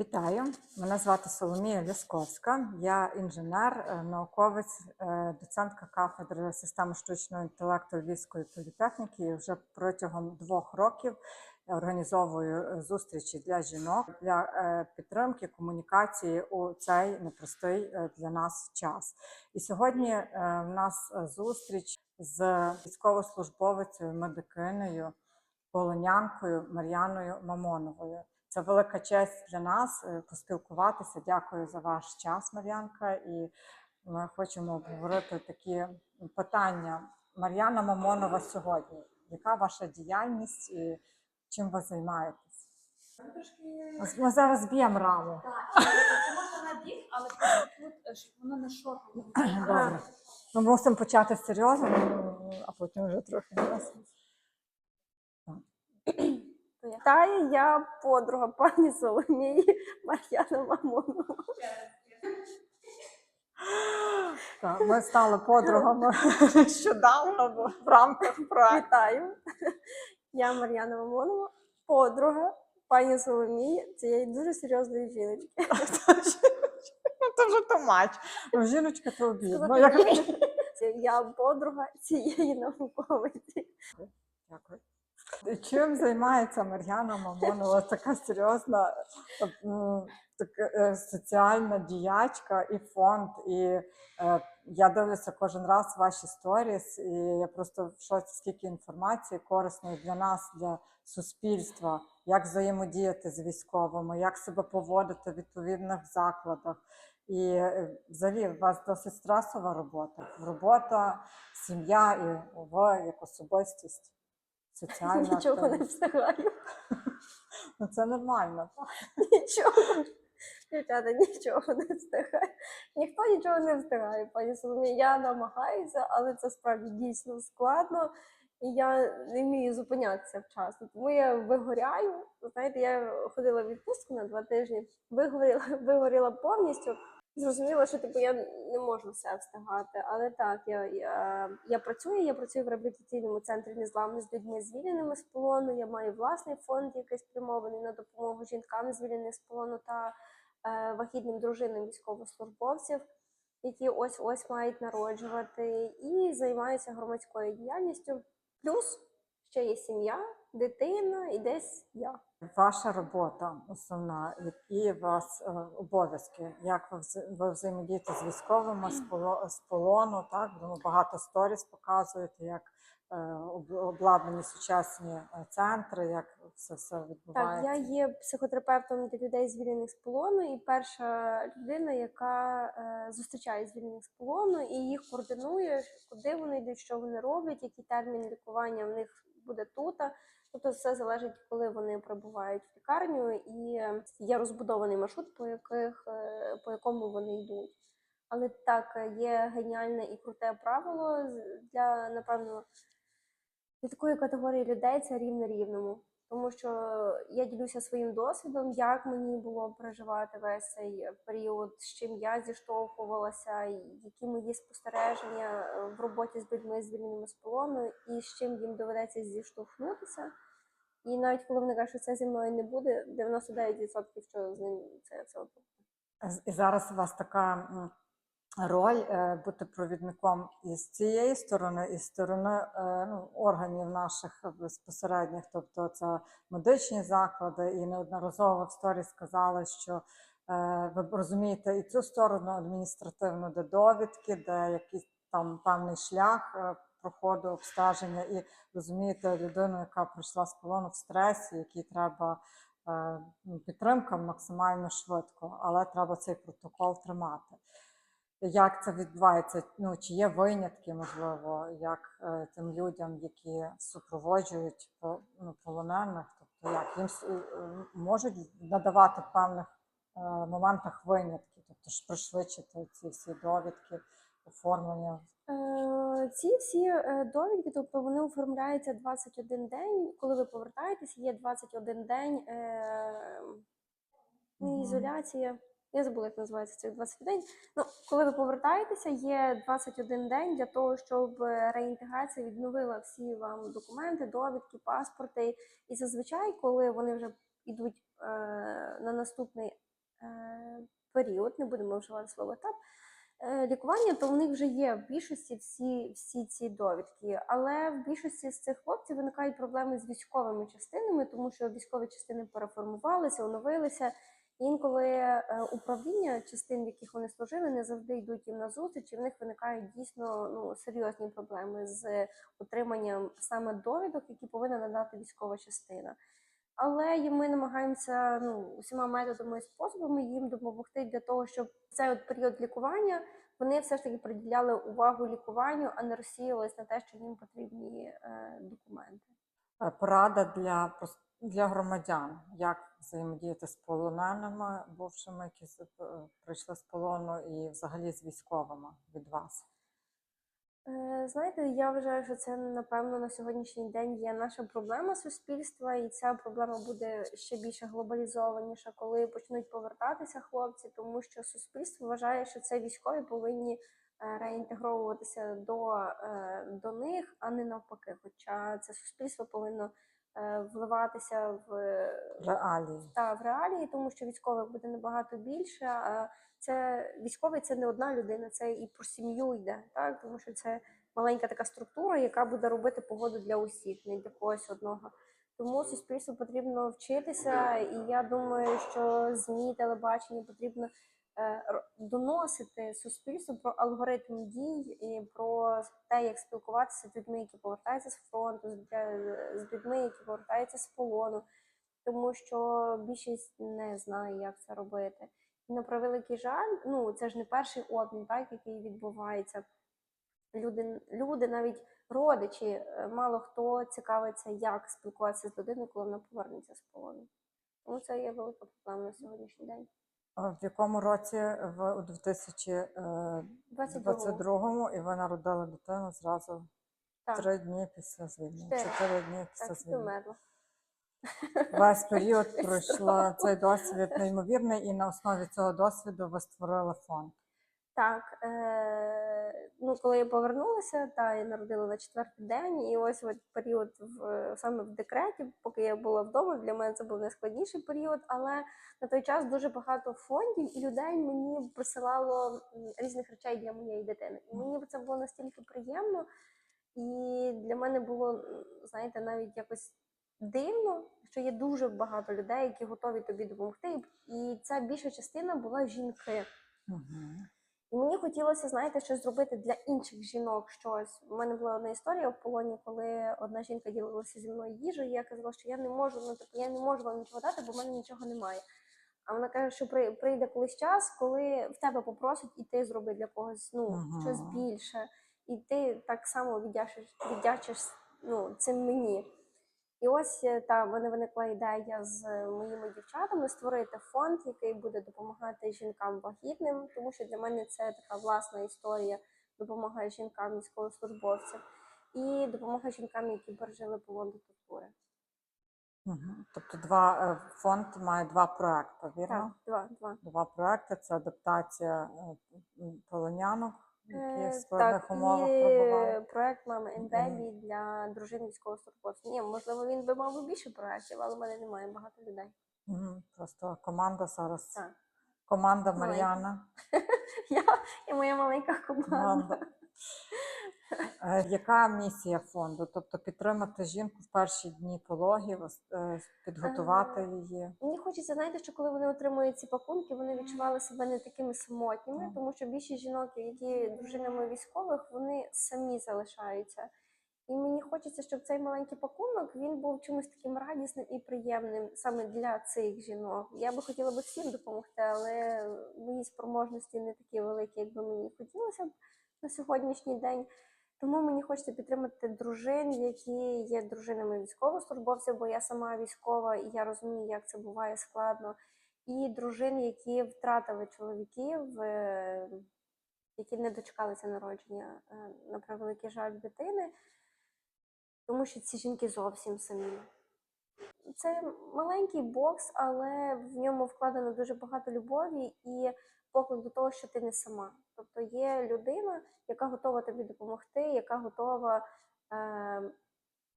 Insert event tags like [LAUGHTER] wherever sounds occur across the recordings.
Вітаю, мене звати Соломія Лясковська. Я інженер, е, науковець, е, доцентка кафедри системи штучного інтелекту Львівської політехніки. І вже протягом двох років організовую е, зустрічі для жінок для підтримки комунікації у цей непростий для нас час. І сьогодні в нас зустріч з військовослужбовицею медикиною полонянкою Мар'яною Мамоновою. Це велика честь для нас е, поспілкуватися. Дякую за ваш час, Мар'янка. І ми хочемо обговорити такі питання. Мар'яна Мамонова сьогодні. Яка ваша діяльність і чим ви займаєтесь? Ми зараз б'ємо раму. Так, можна на бік, але тут, е, щоб воно не шоркало. Добре. Ми мусимо почати серйозно, а потім вже трохи. Вітаю, я подруга пані Соломії [LAUGHS] Мар'яна Мамонова. Так, ми стали подругами [LAUGHS] нещодавно в рамках проекту. Вітаю. Я Мар'яна Мамонова, подруга пані Соломії, цієї дуже серйозної жіночки. [LAUGHS] Це вже томач. Ну, жіночка то обідно. Я подруга цієї науковиці. Дякую. Чим займається Мар'яна Мамонова? Така серйозна м, така, е, соціальна діячка і фонд. І е, я дивлюся кожен раз ваші сторіс, і я просто в шоці, скільки інформації корисної для нас, для суспільства, як взаємодіяти з військовими, як себе поводити в відповідних закладах. І е, взагалі у вас досить стресова робота. Робота, сім'я і ви як особистість. Соціальна Нічого не встигаю. Ну, це нормально. Нічого. Дівчата, нічого не встигаю. Ніхто нічого не встигає, пані Соломія. Я намагаюся, але це справді дійсно складно. І я не вмію зупинятися вчасно. Тому я вигоряю. Знаєте, я ходила в відпустку на два тижні, вигоріла, [LAUGHS] вигоріла повністю. Зрозуміла, що типу я не можу все встигати. Але так, я, я, я працюю, я працюю в реабілітаційному центрі незламно з людьми звільненими з полону. Я маю власний фонд, який спрямований на допомогу жінкам звільненим з полону та е, вагітним дружинам військовослужбовців, які ось ось мають народжувати, і займаюся громадською діяльністю. Плюс ще є сім'я, дитина і десь я. Ваша робота основна, які у вас е, обов'язки, як ви, ви взаємодієте з військовими з, поло, з полону, так? Тому багато сторіс показуєте, як е, обладнані сучасні е, центри, як все все Так, відбувається. я є психотерапевтом для людей звільнених з полону, і перша людина, яка е, зустрічає звільнених з полону і їх координує, куди вони йдуть, що вони роблять, який термін лікування в них буде тут. Тобто все залежить, коли вони прибувають в лікарню, і є розбудований маршрут, по яких е, по якому вони йдуть. Але так е, є геніальне і круте правило для напевно для такої категорії людей це рівне рівному. Тому що я ділюся своїм досвідом, як мені було переживати весь цей період, з чим я зіштовхувалася, які мої спостереження е, в роботі з людьми, звільненими з полону, і з чим їм доведеться зіштовхнутися. І навіть коли вони кажуть, що це зі мною не буде, 99% що з ним це, це. І зараз у вас така роль е, бути провідником і з цієї сторони, і з сторони е, ну, органів наших безпосередніх, тобто це медичні заклади, і неодноразово в сторі сказали, що е, ви розумієте і цю сторону адміністративну, де довідки, де якийсь там певний шлях проходу обстеження, і розумієте людину, яка прийшла з полону в стресі, якій треба е, ну, підтримка максимально швидко, але треба цей протокол тримати. Як це відбувається? Ну, чи є винятки, можливо, як е, тим людям, які супроводжують ну, полонених, тобто як їм е, можуть надавати в певних е, моментах винятки, тобто ж пришвидшити ці всі довідки, оформлення. Е, Ці всі е, довідки, тобто вони оформляються 21 день. Коли ви повертаєтесь, є 21 день не ізоляція. Я забула, як називається цих 21 день. Ну, коли ви повертаєтеся, є 21 день для того, щоб е, реінтеграція відновила всі вам документи, довідки, паспорти. І зазвичай, коли вони вже йдуть е, на наступний е, період, не будемо вживати слово етап. Е, Лікування, то в них вже є в більшості всі, всі ці довідки. Але в більшості з цих хлопців виникають проблеми з військовими частинами, тому що військові частини переформувалися, оновилися. Інколи е, управління частин, в яких вони служили, не завжди йдуть їм на зустріч, і в них виникають дійсно ну, серйозні проблеми з отриманням саме довідок, які повинна надати військова частина. Але ми намагаємося ну, усіма методами і способами їм допомогти для того, щоб цей от період лікування вони все ж таки приділяли увагу лікуванню, а не розсіювалися на те, що їм потрібні е, документи. Е, Порада для, для громадян, як взаємодіяти з полоненими, бувшими, які е, прийшли з полону, і взагалі з військовими від вас. Е, Знаєте, я вважаю, що це напевно на сьогоднішній день є наша проблема суспільства, і ця проблема буде ще більше глобалізованіша, коли почнуть повертатися хлопці, тому що суспільство вважає, що це військові повинні е, реінтегровуватися до, е, до них, а не навпаки. Хоча це суспільство повинно вливатися в Реалії. та в реалії, тому що військових буде набагато більше. А це військовий це не одна людина, це і про сім'ю йде, так тому що це маленька така структура, яка буде робити погоду для усіх, не для когось одного. Тому суспільству потрібно вчитися, і я думаю, що змі телебачення потрібно е, доносити суспільству про алгоритм дій і про те, як спілкуватися з людьми, які повертаються з фронту, з, з людьми, які повертаються з полону тому що більшість не знає, як це робити. На превеликий жаль, ну це ж не перший обмін, так, який відбувається. Люди, люди, навіть родичі, е, мало хто цікавиться, як спілкуватися з людиною, коли вона повернеться з полону. Тому це є велика проблема на сьогоднішній день. А В якому році ви у 2022 і ви народили дитину зразу Так, три дні після звільнення. Чотири. Дні після звільнення. Весь [LAUGHS] період пройшла цей досвід неймовірний, і на основі цього досвіду ви створили фонд. Так, е, ну коли я повернулася, та я народила на четвертий день, і ось от період в саме в декреті, поки я була вдома, для мене це був найскладніший період. Але на той час дуже багато фондів і людей мені присилало різних речей для моєї дитини. І мені це було настільки приємно, і для мене було, знаєте, навіть якось дивно, що є дуже багато людей, які готові тобі допомогти. І ця більша частина була жінки. Мгм. І мені хотілося, знаєте, щось зробити для інших жінок. Щось у мене була одна історія в полоні, коли одна жінка ділилася зі мною їжею. і Я казала, що я не можу, ну типу, я не можу вам нічого дати, бо в мене нічого немає. А вона каже, що при- прийде колись час, коли в тебе попросять, і ти зроби для когось ну Ага. щось більше, і ти так само віддячиш, віддячиш ну, цим мені. І ось е, та мене виникла ідея з е, моїми дівчатами створити фонд, який буде допомагати жінкам вагітним, тому що для мене це така власна історія допомагає жінкам військовослужбовцям і допомога жінкам, які пережили полон до тортури. Тобто два е, фонд має два проекти, Так, вірно? два, два. Два проекти це адаптація полонянок, які Е, складних умовах і проект мами Baby для дружин військовослужбовців. Ні, можливо, він би мав би більше проєктів, але в мене немає багато людей. Мгм. Просто команда зараз. Так. Команда Маленька. Мар'яна. [LAUGHS] Я і моя маленька команда. Команда. Е, Яка місія фонду? Тобто підтримати жінку в перші дні пологів, е, підготувати Е, її. Мені хочеться, знаєте, що коли вони отримують ці пакунки, вони відчували себе не такими самотніми, тому що більшість жінок, які дружинами військових, вони самі залишаються. І мені хочеться, щоб цей маленький пакунок він був чимось таким радісним і приємним саме для цих жінок. Я би хотіла би всім допомогти, але мої спроможності не такі великі, як би мені хотілося б на сьогоднішній день. Тому мені хочеться підтримати дружин, які є дружинами військовослужбовців, бо я сама військова і я розумію, як це буває складно. І дружин, які втратили чоловіків, е, які не дочекалися народження, е, на превеликий жаль, дитини, тому що ці жінки зовсім самі. Це маленький бокс, але в ньому вкладено дуже багато любові і поклик до того, що ти не сама. Тобто є людина, яка готова тобі допомогти, яка готова е,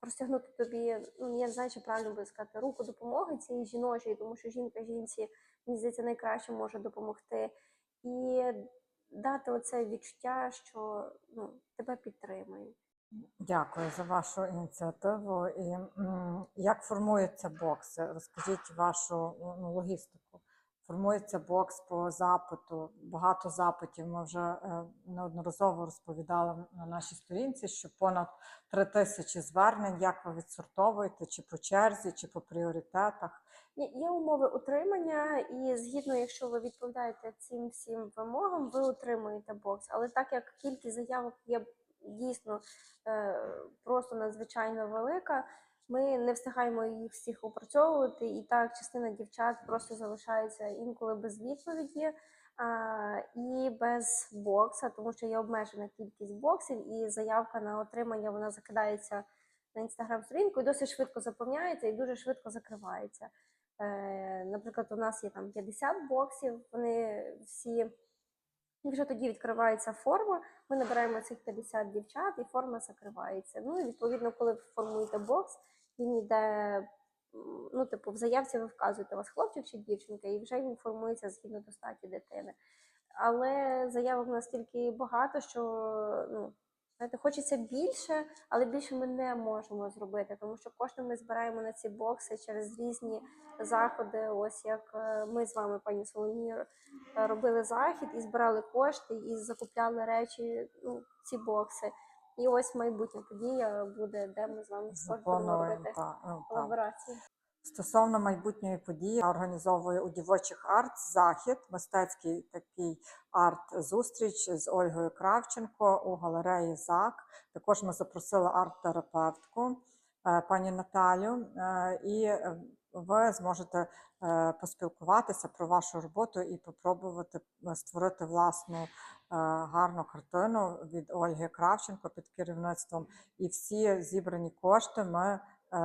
простягнути тобі, ну я не знаю, чи правильно буде сказати, руку допомоги цієї жіночої, тому що жінка жінці, мені здається, найкраще може допомогти. І дати оце відчуття, що ну, тебе підтримують. Дякую за вашу ініціативу. І як формується бокс? Розкажіть вашу ну, логістику. Формується бокс по запиту. Багато запитів. Ми вже е, неодноразово розповідали на нашій сторінці, що понад три тисячі звернень. Як ви відсортовуєте, чи по черзі, чи по пріоритетах? Є, умови утримання, і згідно, якщо ви відповідаєте цим всім вимогам, ви отримуєте бокс. Але так як кількість заявок є дійсно е, просто надзвичайно велика, ми не встигаємо їх всіх опрацьовувати, і так частина дівчат просто залишається інколи без відповіді. А, і без бокса, тому що є обмежена кількість боксів, і заявка на отримання вона закидається на інстаграм-сторінку і досить швидко заповняється і дуже швидко закривається. Е, наприклад, у нас є там 50 боксів, вони всі, якщо тоді відкривається форма, ми набираємо цих 50 дівчат і форма закривається. Ну і відповідно, коли ви формуєте бокс, він йде, ну, типу, в заявці ви вказуєте, у вас хлопчик чи дівчинка, і вже він формується згідно до статі дитини. Але заявок настільки багато, що ну, знаєте, хочеться більше, але більше ми не можемо зробити, тому що кошти ми збираємо на ці бокси через різні заходи. Ось як е, ми з вами, пані Соломі, е, робили захід і збирали кошти, і закупляли речі, ну, ці бокси. І ось майбутня подія буде, де ми з вами також робити ну, колаборації. Стосовно майбутньої події організовує у дівочих арт захід, мистецький такий арт-зустріч з Ольгою Кравченко у галереї ЗАК. Також ми запросили арт-терапевтку е, пані Наталю, е, і е, ви зможете поспілкуватися про вашу роботу і попробувати створити власну гарну картину від Ольги Кравченко під керівництвом. І всі зібрані кошти ми е,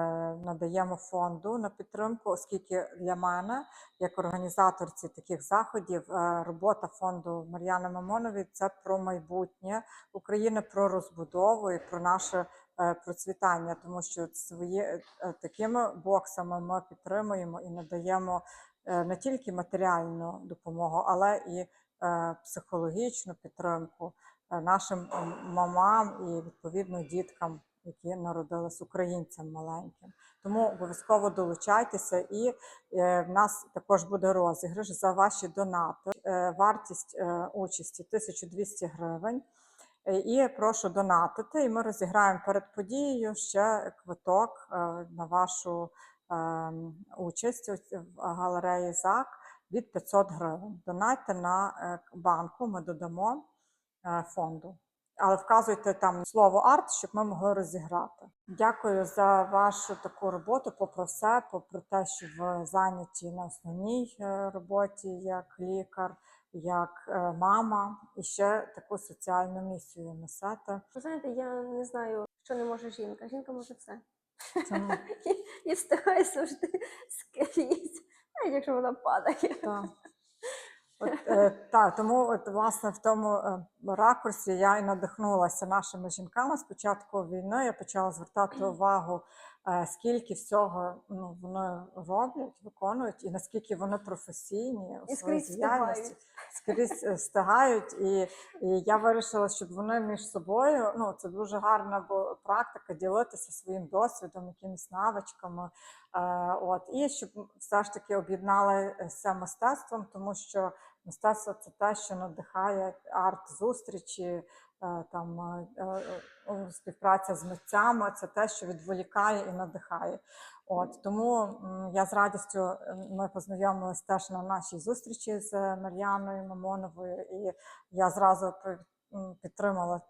надаємо фонду на підтримку, оскільки для мене, як організаторці таких заходів, е, робота фонду Мар'яни Мамонові це про майбутнє України, про розбудову і про наше е, процвітання, тому що своє е, такими боксами ми підтримуємо і надаємо е, не тільки матеріальну допомогу, але і е, психологічну підтримку е, нашим мамам і відповідно діткам, які народились українцям маленьким. Тому обов'язково долучайтеся, і е, в нас також буде розіграш за ваші донати. Е, вартість е, участі 1200 гривень. Е, І прошу донатити. І ми розіграємо перед подією ще квиток е, на вашу ем, участь в галереї ЗАК від 500 гривень. Донайте на е, банку, ми додамо е, фонду. Але вказуйте там слово арт, щоб ми могли розіграти. Дякую за вашу таку роботу, попри все, попри те, що ви зайняті на основній е, роботі як лікар, як мама, і ще таку соціальну місію несете. Ви знаєте, я не знаю, що не може жінка. Жінка може все. [LAUGHS] І, і встигає завжди скрізь, навіть [LAUGHS] якщо вона падає. Так. [LAUGHS] От, е, та, тому от, власне в тому е, ракурсі я і надихнулася нашими жінками. З початку війни я почала звертати [CLEARS THROAT] увагу, скільки всього ну, вони роблять, виконують, і наскільки вони професійні у І своїй діяльності. Скрізь е, встигають, і, і я вирішила, щоб вони між собою, ну це дуже гарна практика ділитися своїм досвідом, якимись навичками. Е, от, і щоб все ж таки об'єдналися мистецтвом, тому що мистецтво це те, що надихає арт-зустрічі, е, там е, е, співпраця з митцями, це те, що відволікає і надихає. От тому я з радістю е, ми познайомились теж на нашій зустрічі з Мар'яною Мамоновою, і я зразу підтримала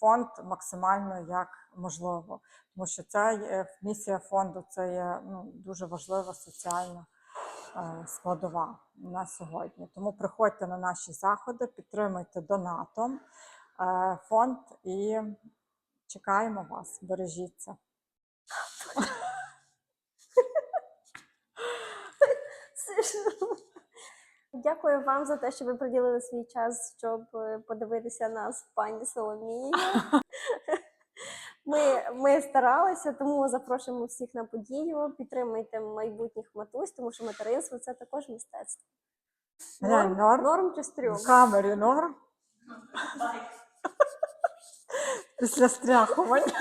фонд максимально як можливо, тому що це місія фонду, це є ну, дуже важлива соціальна е, складова на сьогодні. Тому приходьте на наші заходи, підтримуйте донатом е, фонд і чекаємо вас. Бережіться. Дякую вам за те, що ви приділили свій час, щоб е, подивитися нас, пані Соломія. Ми, ми старалися, тому запрошуємо всіх на подію. Підтримуйте майбутніх матусь, тому що материнство це також мистецтво. Норм. норм чи стрьом? В камері норм. Після стряхування.